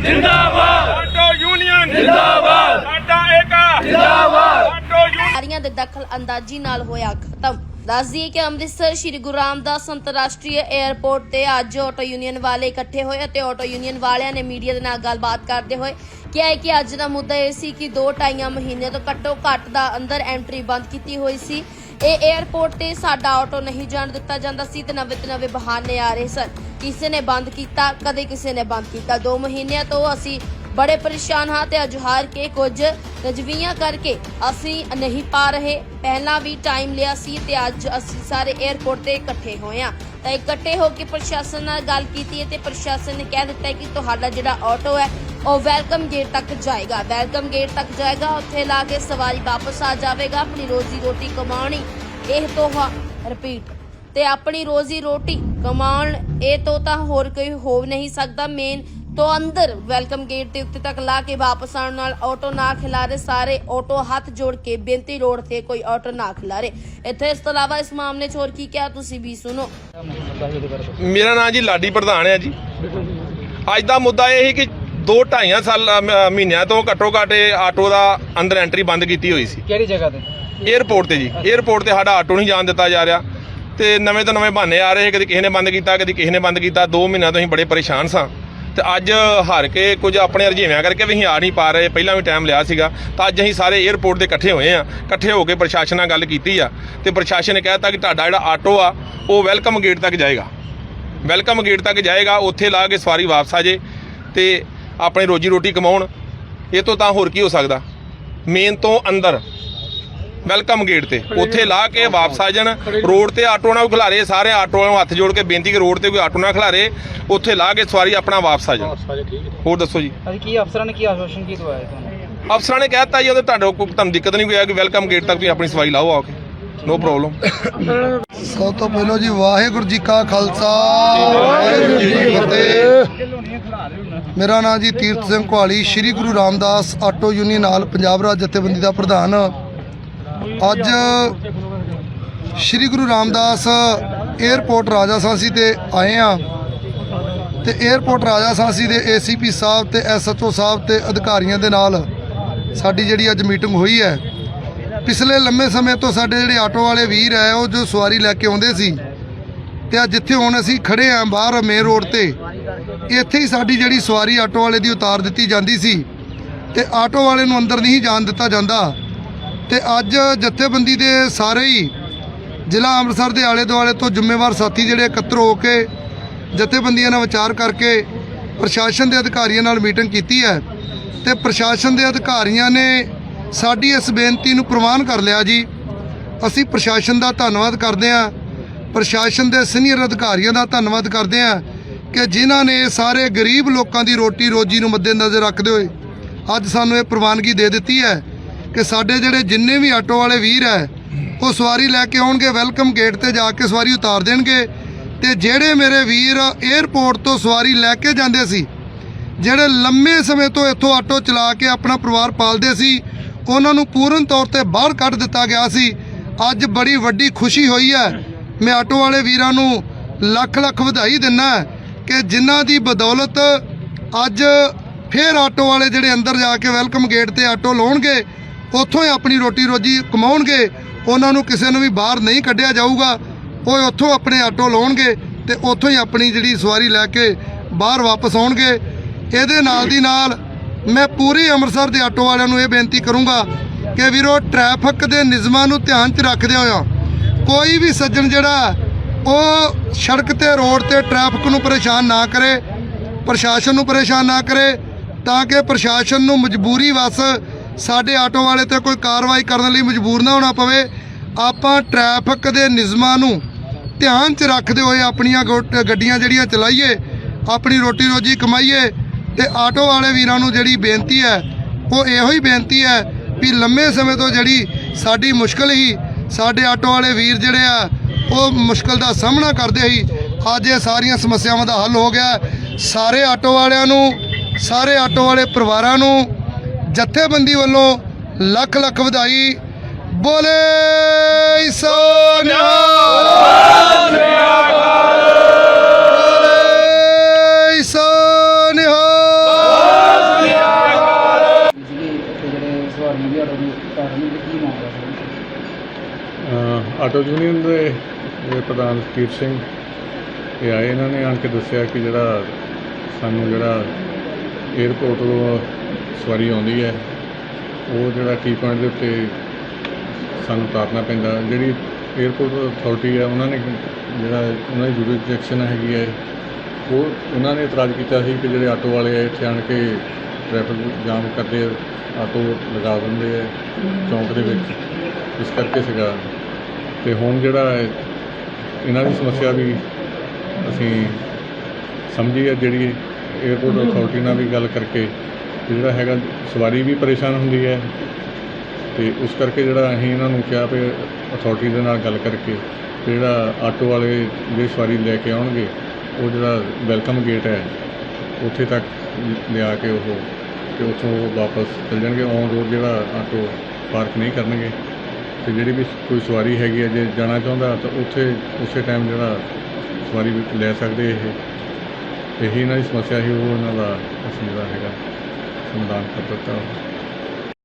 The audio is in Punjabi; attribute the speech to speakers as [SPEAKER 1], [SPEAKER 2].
[SPEAKER 1] ਯੂਨੀਅਨ
[SPEAKER 2] ਜਿੰਦਾਬਾਦ।
[SPEAKER 1] ਆਟੋ ਯੂਨੀਅਨ
[SPEAKER 2] ਜਿੰਦਾਬਾਦ।
[SPEAKER 1] ਸਾਡਾ ਏਕਾ
[SPEAKER 2] ਜਿੰਦਾਬਾਦ।
[SPEAKER 1] ਆਟੋ ਯੂਨੀਅਨ
[SPEAKER 3] ਸਾਰੀਆਂ ਦੇ ਦਖਲ ਅੰਦਾਜ਼ੀ ਨਾਲ ਹੋਇਆ ਖਤਮ। ਦੱਸ ਦਈਏ ਕਿ ਅੰਮ੍ਰਿਤਸਰ ਸ਼੍ਰੀ ਗੁਰੂ ਰਾਮਦਾਸ ਅੰਤਰਰਾਸ਼ਟਰੀ ਏਅਰਪੋਰਟ ਤੇ ਅੱਜ ਆਟੋ ਯੂਨੀਅਨ ਵਾਲੇ ਇਕੱਠੇ ਹੋਏ ਅਤੇ ਆਟੋ ਯੂਨੀਅਨ ਵਾਲਿਆਂ ਨੇ ਮੀਡੀਆ ਦੇ ਨਾਲ ਗੱਲਬਾਤ ਕਰਦੇ ਹੋਏ ਕਿਹਾ ਹੈ ਕਿ ਅੱਜ ਦਾ ਮੁੱਦਾ ਇਹ ਸੀ ਕਿ ਦੋ ਢਾਈਆਂ ਮਹੀਨੇ ਤੋਂ ਘੱਟੋ ਘੱਟ ਦਾ ਅੰਦਰ ਐਂਟਰੀ ਬੰਦ ਕੀਤੀ ਹੋਈ ਸੀ। ਇਹ ਏਅਰਪੋਰਟ ਤੇ ਸਾਡਾ ਆਟੋ ਨਹੀਂ ਜਾਣ ਦਿੱਤਾ ਜਾਂਦਾ ਸੀ ਤੇ ਨਵੇਂ ਨਵੇਂ ਬਹਾਨੇ ਆ ਰਹੇ ਸਨ। ਕਿਸੇ ਨੇ ਬੰਦ ਕੀਤਾ, ਕਦੇ ਕਿਸੇ ਨੇ ਬੰਦ ਕੀਤਾ। ਦੋ ਮਹੀਨਿਆਂ ਤੋਂ ਅਸੀਂ ਬੜੇ ਪਰੇਸ਼ਾਨ ਹਾਂ ਤੇ ਅੱਜ ਕੇ ਕੁਝ ਰਜਵੀਆਂ ਕਰਕੇ ਅਸੀਂ ਨਹੀਂ ਪਾ ਰਹੇ। ਪਹਿਲਾਂ ਵੀ ਟਾਈਮ ਲਿਆ ਸੀ ਤੇ ਅੱਜ ਅਸੀਂ ਸਾਰੇ 에ਅਰਪੋਰਟ ਤੇ ਇਕੱਠੇ ਹੋਏ ਹਾਂ। ਤਾਂ ਇਕੱਠੇ ਹੋ ਕੇ ਪ੍ਰਸ਼ਾਸਨ ਨਾਲ ਗੱਲ ਕੀਤੀ ਹੈ ਤੇ ਪ੍ਰਸ਼ਾਸਨ ਨੇ ਕਹਿ ਦਿੱਤਾ ਹੈ ਕਿ ਤੁਹਾਡਾ ਜਿਹੜਾ ਆਟੋ ਹੈ, ਉਹ ਵੈਲਕਮ ਗੇਟ ਤੱਕ ਜਾਏਗਾ। ਵੈਲਕਮ ਗੇਟ ਤੱਕ ਜਾਏਗਾ, ਉੱਥੇ ਲਾ ਕੇ ਸਵਾਰੀ ਵਾਪਸ ਆ ਜਾਵੇਗਾ, ਆਪਣੀ ਰੋਜ਼ੀ ਰੋਟੀ ਕਮਾਉਣੀ, ਇਹ ਤੋਹਾ ਰਿਪੀਟ ਤੇ ਆਪਣੀ ਰੋਜ਼ੀ ਰੋਟੀ ਕਮਾਉਣ, ਇਹ ਤੋਂ ਤਾਂ ਹੋਰ ਕੋਈ ਹੋ ਨਹੀਂ ਸਕਦਾ। ਮੇਨ ਤੋਂ ਅੰਦਰ ਵੈਲਕਮ ਗੇਟ ਦੇ ਉੱਤੇ ਤੱਕ ਲਾ ਕੇ ਵਾਪਸ ਆਉਣ ਨਾਲ ਆਟੋ ਨਾ ਖਿਲਾਰੇ ਸਾਰੇ ਆਟੋ ਹੱਥ ਜੋੜ ਕੇ ਬੇਨਤੀ ਰੋਡ ਤੇ ਕੋਈ ਆਟੋ ਨਾ ਖਿਲਾਰੇ। ਇੱਥੇ ਇਸ ਤੋਂ ਇਲਾਵਾ ਇਸ ਮਾਮਲੇ 'ਚ ਹੋਰ ਕੀ ਕਿਹਾ ਤੁਸੀਂ ਵੀ ਸੁਣੋ।
[SPEAKER 4] ਮੇਰਾ ਨਾਮ ਜੀ ਲਾਡੀ ਪ੍ਰਧਾਨ ਹੈ ਜੀ। ਅੱਜ ਦਾ ਮੁੱਦਾ ਇਹ ਹੈ ਕਿ ਦੋ ਢਾਈਆਂ ਸਾਲ ਅ, ਮਹੀਨਿਆਂ ਤੋਂ ਘੱਟੋ ਘੱਟ ਆਟੋ ਦਾ ਅੰਦਰ ਐਂਟਰੀ ਬੰਦ ਕੀਤੀ ਹੋਈ ਸੀ।
[SPEAKER 5] ਕਿਹੜੀ ਜਗ੍ਹਾ ਤੇ?
[SPEAKER 4] 에ਅਰਪੋਰਟ ਤੇ ਜੀ। 에ਅਰਪੋਰਟ ਤੇ ਸਾਡਾ ਆਟੋ ਨਹੀਂ ਜਾਣ ਦਿੱਤਾ ਜਾ ਰਿਹਾ। ਤੇ ਨਵੇਂ ਤੋਂ ਨਵੇਂ ਬਹਾਨੇ ਆ ਰਹੇ ਕਦੀ ਕਿਸੇ ਨੇ ਬੰਦ ਕੀਤਾ ਕਦੀ ਕਿਸੇ ਨੇ ਬੰਦ ਕੀਤਾ। ਦੋ ਮਹੀਨਿਆਂ ਤੋਂ ਅਸੀਂ ਬੜੇ ਪਰੇਸ਼ਾਨ ਸਾਂ। ਤੇ ਅੱਜ ਹਾਰ ਕੇ ਕੁਝ ਆਪਣੇ ਰੁਝੇਵਿਆਂ ਕਰਕੇ ਵੀ ਅਸੀਂ ਆ ਨਹੀਂ ਪਾ ਰਹੇ। ਪਹਿਲਾਂ ਵੀ ਟਾਈਮ ਲਿਆ ਸੀਗਾ। ਤਾਂ ਅੱਜ ਅਸੀਂ ਸਾਰੇ 에ਅਰਪੋਰਟ ਤੇ ਇਕੱਠੇ ਹੋਏ ਆ ਇਕੱਠੇ ਹੋ ਕੇ ਪ੍ਰਸ਼ਾਸਨ ਨਾਲ ਗੱਲ ਕੀਤੀ ਆ। ਤੇ ਪ੍ਰਸ਼ਾਸਨ ਨੇ ਕਹਿਤਾ ਕਿ ਤੁਹਾਡਾ ਜਿਹੜਾ ਆਟੋ ਆ, ਉਹ ਵੈਲਕਮ ਗੇਟ ਤੱਕ ਜਾਏਗਾ। ਵੈਲਕਮ ਗੇਟ ਤੱਕ ਜਾਏਗਾ। ਉੱਥੇ ਲਾ ਕੇ ਸਵਾਰੀ ਵਾਪਸ ਆ ਜੇ ਤੇ ਆਪਣੀ ਰੋਜੀ ਰੋਟੀ ਕਮਾਉਣ। ਇਹ ਤੋਂ ਤਾਂ ਹੋਰ ਕੀ ਹੋ ਸਕਦਾ? ਮੇਨ ਤੋਂ ਅੰਦਰ। ਵੈਲਕਮ ਗੇਟ ਤੇ। ਉੱਥੇ ਲਾ ਕੇ ਵਾਪਸ ਆ ਜਾਣ। ਰੋਡ ਤੇ ਆਟੋ ਨਾ ਖਿਲਾਰੇ ਸਾਰੇ ਆਟੋ ਵਾਲਿਆਂ ਹੱਥ ਜੋੜ ਕੇ ਬੇਨਤੀ ਕਿ ਰੋਡ ਤੇ ਕੋਈ ਆਟੋ ਨਾ ਖਿਲਾਰੇ ਉੱਥੇ ਲਾ ਕੇ ਸਵਾਰੀ ਆਪਣਾ ਵਾਪਸ ਆ ਜਾਣ। ਹੋਰ ਦੱਸੋ ਜੀ।
[SPEAKER 5] ਅਸੀਂ ਕੀ ਅਫਸਰਾਂ ਨੇ ਕੀ ਆਸ਼ਵਾਸਨ ਕੀ ਦਵਾਇਆ ਤੁਹਾਨੂੰ?
[SPEAKER 4] ਅਫਸਰਾਂ ਨੇ ਕਹਿਤਾ ਜੀ ਉਹਦੇ ਤੁਹਾਡੇ ਕੋਈ ਤੁਹਾਨੂੰ ਦਿੱਕਤ ਨਹੀਂ ਕੋਈ ਆ ਕਿ ਵੈਲਕਮ ਗੇਟ ਤੱਕ ਵੀ ਆਪਣੀ ਸਵਾਰੀ ਲਾਓ ਆ ਕੇ। ਨੋ ਪ੍ਰੋਬਲਮ
[SPEAKER 6] ਸਭ ਤੋਂ ਪਹਿਲਾਂ ਜੀ ਵਾਹਿਗੁਰੂ ਜੀ ਕਾ ਖਾਲਸਾ ਵਾਹਿਗੁਰੂ ਜੀ ਕੀ ਫਤਿਹ। ਮੇਰਾ ਨਾਮ G Tirath Singh Kuhali Shri Guru Ramdas auto union ਹਾਲ ਪੰਜਾਬ ਰਾਜ ਜਥੇਬੰਦੀ ਦਾ ਪ੍ਰਧਾਨ। ਅੱਜ ਸ੍ਰੀ ਗੁਰੂ ਰਾਮਦਾਸ 에ਅਰਪੋਰਟ ਰਾਜਾ ਸਾਂਸੀ ਤੇ ਆਏ ਆ ਤੇ 에ਅਰਪੋਰਟ ਰਾਜਾ ਸਾਂਸੀ ਦੇ ਏਸੀਪੀ ਸਾਹਿਬ ਤੇ ਐਸਐਚਓ ਸਾਹਿਬ ਤੇ ਅਧਿਕਾਰੀਆਂ ਦੇ ਨਾਲ ਸਾਡੀ ਜਿਹੜੀ ਅੱਜ ਮੀਟਿੰਗ ਹੋਈ ਹੈ। ਪਿਛਲੇ ਲੰਮੇ ਸਮੇਂ ਤੋਂ ਸਾਡੇ ਜਿਹੜੇ ਆਟੋ ਵਾਲੇ ਵੀਰ ਹੈ, ਉਹ ਜੋ ਸਵਾਰੀ ਲੈ ਕੇ ਆਉਂਦੇ ਸੀ ਤੇ ਅੱਜ ਜਿੱਥੇ ਹੁਣ ਅਸੀਂ ਖੜੇ ਆਂ ਬਾਹਰ ਮੇਨ ਰੋਡ ਤੇ, ਇੱਥੇ ਹੀ ਸਾਡੀ ਜਿਹੜੀ ਸਵਾਰੀ ਆਟੋ ਵਾਲੇ ਦੀ ਉਤਾਰ ਦਿੱਤੀ ਜਾਂਦੀ ਸੀ ਤੇ ਆਟੋ ਵਾਲੇ ਨੂੰ ਅੰਦਰ ਨਹੀਂ ਜਾਣ ਦਿੱਤਾ ਜਾਂਦਾ। ਤੇ ਅੱਜ ਜਥੇਬੰਦੀ ਦੇ ਸਾਰੇ ਹੀ ਜ਼ਿਲ੍ਹਾ ਅੰਮ੍ਰਿਤਸਰ ਦੇ ਆਲੇ ਦੁਆਲੇ ਤੋਂ ਜ਼ਿੰਮੇਵਾਰ ਸਾਥੀ ਜਿਹੜੇ ਇਕੱਤਰ ਹੋ ਕੇ ਜਥੇਬੰਦੀਆਂ ਨਾਲ ਵਿਚਾਰ ਕਰਕੇ ਪ੍ਰਸ਼ਾਸਨ ਦੇ ਅਧਿਕਾਰੀਆਂ ਨਾਲ ਮੀਟਿੰਗ ਕੀਤੀ ਹੈ ਤੇ ਪ੍ਰਸ਼ਾਸਨ ਦੇ ਅਧਿਕਾਰੀਆਂ ਨੇ ਸਾਡੀ ਇਸ ਬੇਨਤੀ ਨੂੰ ਪ੍ਰਵਾਨ ਕਰ ਲਿਆ ਜੀ। ਅਸੀਂ ਪ੍ਰਸ਼ਾਸਨ ਦਾ ਧੰਨਵਾਦ ਕਰਦੇ ਹਾਂ, ਪ੍ਰਸ਼ਾਸਨ ਦੇ ਸੀਨੀਅਰ ਅਧਿਕਾਰੀਆਂ ਦਾ ਧੰਨਵਾਦ ਕਰਦੇ ਹਾਂ ਕਿ ਜਿਨ੍ਹਾਂ ਨੇ ਸਾਰੇ ਗਰੀਬ ਲੋਕਾਂ ਦੀ ਰੋਟੀ ਰੋਜੀ ਨੂੰ ਮੱਦੇਨਜ਼ਰ ਰੱਖਦੇ ਹੋਏ ਅੱਜ ਸਾਨੂੰ ਇਹ ਪ੍ਰਵਾਨਗੀ ਦੇ ਦਿੱਤੀ ਹੈ। ਕਿ ਸਾਡੇ ਜਿਹੜੇ ਜਿੰਨੇ ਵੀ ਆਟੋ ਵਾਲੇ ਵੀਰ ਹੈ, ਉਹ ਸਵਾਰੀ ਲੈ ਕੇ ਆਉਣਗੇ ਵੈਲਕਮ ਗੇਟ ਤੇ ਜਾ ਕੇ ਸਵਾਰੀ ਉਤਾਰ ਦੇਣਗੇ। ਤੇ ਜਿਹੜੇ ਮੇਰੇ ਵੀਰ 에ਅਰਪੋਰਟ ਤੋਂ ਸਵਾਰੀ ਲੈ ਕੇ ਜਾਂਦੇ ਸੀ, ਜਿਹੜੇ ਲੰਮੇ ਸਮੇਂ ਤੋਂ ਇੱਥੋਂ ਆਟੋ ਚਲਾ ਕੇ ਆਪਣਾ ਪਰਿਵਾਰ ਪਾਲਦੇ ਸੀ, ਉਹਨਾਂ ਨੂੰ ਪੂਰਨ ਤੌਰ ਤੇ ਬਾਹਰ ਕੱਢ ਦਿੱਤਾ ਗਿਆ ਸੀ। ਅੱਜ ਬੜੀ ਵੱਡੀ ਖੁਸ਼ੀ ਹੋਈ ਹੈ। ਮੈਂ ਆਟੋ ਵਾਲੇ ਵੀਰਾਂ ਨੂੰ ਲੱਖ ਲੱਖ ਵਧਾਈ ਦਿੰਦਾ ਕਿ ਜਿਨ੍ਹਾਂ ਦੀ ਬਦੌਲਤ ਅੱਜ ਫੇਰ ਆਟੋ ਵਾਲੇ ਜਿਹੜੇ ਅੰਦਰ ਜਾ ਕੇ ਵੈਲਕਮ ਗੇਟ ਤੇ ਆਟੋ ਲਾਉਣਗੇ ਉੱਥੋਂ ਹੀ ਆਪਣੀ ਰੋਟੀ ਰੋਜੀ ਕਮਾਉਣਗੇ, ਉਹਨਾਂ ਨੂੰ ਕਿਸੇ ਨੂੰ ਵੀ ਬਾਹਰ ਨਹੀਂ ਕੱਢਿਆ ਜਾਊਗਾ। ਉਹ ਉੱਥੋਂ ਆਪਣੇ ਆਟੋ ਲਾਉਣਗੇ ਤੇ ਉੱਥੋਂ ਹੀ ਆਪਣੀ ਜਿਹੜੀ ਸਵਾਰੀ ਲੈ ਕੇ ਬਾਹਰ ਵਾਪਸ ਆਉਣਗੇ। ਇਹਦੇ ਨਾਲ ਦੀ ਨਾਲ ਮੈਂ ਪੂਰੀ ਅੰਮ੍ਰਿਤਸਰ ਦੇ ਆਟੋ ਵਾਲਿਆਂ ਨੂੰ ਇਹ ਬੇਨਤੀ ਕਰੂੰਗਾ ਕਿ ਵੀਰੋ, ਟ੍ਰੈਫਿਕ ਦੇ ਨਿਯਮਾਂ ਨੂੰ ਧਿਆਨ 'ਚ ਰੱਖਦੇ ਹੋਇਆ ਕੋਈ ਵੀ ਸੱਜਣ ਜਿਹੜਾ, ਉਹ ਸੜਕ ਤੇ, ਰੋਡ ਤੇ ਟ੍ਰੈਫਿਕ ਨੂੰ ਪਰੇਸ਼ਾਨ ਨਾ ਕਰੇ, ਪ੍ਰਸ਼ਾਸਨ ਨੂੰ ਪਰੇਸ਼ਾਨ ਨਾ ਕਰੇ, ਤਾਂ ਕਿ ਪ੍ਰਸ਼ਾਸਨ ਨੂੰ ਮਜਬੂਰੀ ਵਸ ਸਾਡੇ ਆਟੋ ਵਾਲੇ ਤੇ ਕੋਈ ਕਾਰਵਾਈ ਕਰਨ ਲਈ ਮਜਬੂਰ ਨਾ ਹੋਣਾ ਪਵੇ। ਆਪਾਂ ਟ੍ਰੈਫਿਕ ਦੇ ਨਿਯਮਾਂ ਨੂੰ ਧਿਆਨ 'ਚ ਰੱਖਦੇ ਹੋਏ ਆਪਣੀਆਂ ਗੋ- ਗੱਡੀਆਂ ਜਿਹੜੀਆਂ ਚਲਾਈਏ, ਆਪਣੀ ਰੋਟੀ ਰੋਜੀ ਕਮਾਈਏ ਤੇ ਆਟੋ ਵਾਲੇ ਵੀਰਾਂ ਨੂੰ ਜਿਹੜੀ ਬੇਨਤੀ ਹੈ, ਉਹ ਇਹੋ ਹੀ ਬੇਨਤੀ ਹੈ ਵੀ ਲੰਮੇ ਸਮੇਂ ਤੋਂ ਜਿਹੜੀ ਸਾਡੀ ਮੁਸ਼ਕਲ ਹੀ ਸਾਡੇ ਆਟੋ ਵਾਲੇ ਵੀਰ ਜਿਹੜੇ ਆ, ਉਹ ਮੁਸ਼ਕਲ ਦਾ ਸਾਹਮਣਾ ਕਰਦੇ ਸੀ। ਅੱਜ ਇਹ ਸਾਰੀਆਂ ਸਮੱਸਿਆਵਾਂ ਦਾ ਹੱਲ ਹੋ ਗਿਆ। ਸਾਰੇ ਆਟੋ ਵਾਲਿਆਂ ਨੂੰ, ਸਾਰੇ ਆਟੋ ਵਾਲੇ ਪਰਿਵਾਰਾਂ ਨੂੰ ਜਥੇਬੰਦੀ ਵੱਲੋਂ ਲੱਖ ਲੱਖ ਵਧਾਈ। ਬੋਲੇ ਸੋਨਿਆ ਬੋਲੇ
[SPEAKER 1] ਆਟੋ ਯੂਨੀਅਨ ਦੇ ਇਹ ਪ੍ਰਧਾਨ ਕੀਰਤ ਸਿੰਘ, ਇਹ ਆਏ, ਇਹਨਾਂ ਨੇ ਆਣ ਕੇ ਦੱਸਿਆ ਕਿ ਜਿਹੜਾ ਸਾਨੂੰ ਜਿਹੜਾ 에어ਪੋਰਟ ਤੋਂ ਸਵਾਰੀ ਆਉਂਦੀ ਹੈ, ਉਹ ਜਿਹੜਾ ਟੀ ਪੁਆਇੰਟ ਦੇ ਉੱਤੇ ਸਾਨੂੰ ਉਤਾਰਨਾ ਪੈਂਦਾ। ਜਿਹੜੀ 에어ਪੋਰਟ ਅਥਾਰਟੀ ਹੈ, ਉਹਨਾਂ ਨੇ ਜਿਹੜਾ ਉਹਨਾਂ ਦੀ ਜੁਰਿਸਡਿਕਸ਼ਨ ਹੈਗੀ ਹੈ, ਉਹ ਉਹਨਾਂ ਨੇ ਇਤਰਾਜ਼ ਕੀਤਾ ਸੀ ਕਿ ਜਿਹੜੇ ਆਟੋ ਵਾਲੇ ਆ, ਇੱਥੇ ਆਣ ਕੇ ਟ੍ਰੈਫਿਕ ਜਾਮ ਕਰਦੇ ਆਟੋ ਲਗਾ ਦਿੰਦੇ ਆ ਚੌਂਕ ਦੇ ਵਿੱਚ। ਇਸ ਕਰਕੇ ਸੀਗਾ। ਤੇ ਹੁਣ ਜਿਹੜਾ ਇਹਨਾਂ ਦੀ ਸਮੱਸਿਆ ਵੀ ਅਸੀਂ ਸਮਝੀ ਹੈ, ਜਿਹੜੀ 에어ਪੋਰਟ ਅਥਾਰਟੀ ਨਾਲ ਵੀ ਗੱਲ ਕਰਕੇ ਕਿ ਜਿਹੜਾ ਹੈਗਾ, ਸਵਾਰੀ ਵੀ ਪਰੇਸ਼ਾਨ ਹੁੰਦੀ ਹੈ। ਤੇ ਉਸ ਕਰਕੇ ਜਿਹੜਾ ਅਸੀਂ ਇਹਨਾਂ ਨੂੰ ਕਿਹਾ ਵੀ ਅਥਾਰਟੀ ਦੇ ਨਾਲ ਗੱਲ ਕਰਕੇ ਤੇ ਜਿਹੜਾ ਆਟੋ ਵਾਲੇ ਜਿਹੜੇ ਸਵਾਰੀ ਲੈ ਕੇ ਆਉਣਗੇ, ਉਹ ਜਿਹੜਾ ਵੈਲਕਮ ਗੇਟ ਹੈ, ਉੱਥੇ ਤੱਕ ਲਿਆ ਕੇ ਉਹ ਤੇ ਉੱਥੋਂ ਵਾਪਸ ਚੱਲ ਜਾਣਗੇ। ਔਨ ਰੋਡ ਜਿਹੜਾ ਆਟੋ ਪਾਰਕ ਨਹੀਂ ਕਰਨਗੇ। ਤੇ ਜਿਹੜੀ ਵੀ ਕੋਈ ਸਵਾਰੀ ਹੈਗੀ ਹੈ, ਜੇ ਜਾਣਾ ਚਾਹੁੰਦਾ ਤਾਂ ਉੱਥੇ, ਉਸੇ ਟਾਈਮ ਜਿਹੜਾ ਸਵਾਰੀ ਵੀ ਲੈ ਸਕਦੇ ਇਹ। ਇਹੀ ਇਹਨਾਂ ਦੀ ਸਮੱਸਿਆ ਹੀ ਉਹ ਇਹਨਾਂ ਦਾ ਅਸੀਂ ਜਿਹੜਾ ਹੈਗਾ। ਸਮਾਧਾਨ ਕਰ ਦਿੱਤਾ